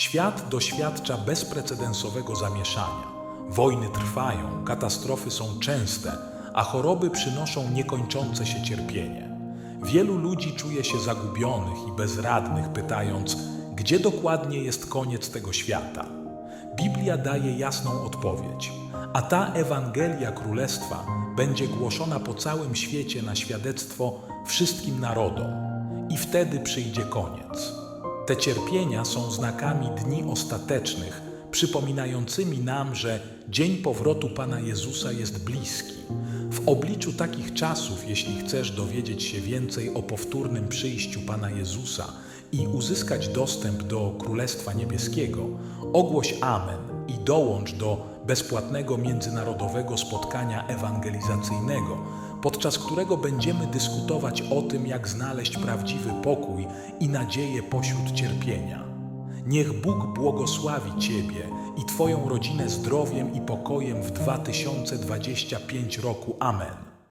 Świat doświadcza bezprecedensowego zamieszania. Wojny trwają, katastrofy są częste, a choroby przynoszą niekończące się cierpienie. Wielu ludzi czuje się zagubionych i bezradnych, pytając, gdzie dokładnie jest koniec tego świata. Biblia daje jasną odpowiedź, a ta Ewangelia Królestwa będzie głoszona po całym świecie na świadectwo wszystkim narodom, i wtedy przyjdzie koniec. Te cierpienia są znakami dni ostatecznych, przypominającymi nam, że dzień powrotu Pana Jezusa jest bliski. W obliczu takich czasów, jeśli chcesz dowiedzieć się więcej o powtórnym przyjściu Pana Jezusa i uzyskać dostęp do Królestwa Niebieskiego, ogłoś Amen i dołącz do bezpłatnego międzynarodowego spotkania ewangelizacyjnego, podczas którego będziemy dyskutować o tym, jak znaleźć prawdziwy pokój i nadzieję pośród cierpienia. Niech Bóg błogosławi Ciebie i Twoją rodzinę zdrowiem i pokojem w 2025 roku. Amen.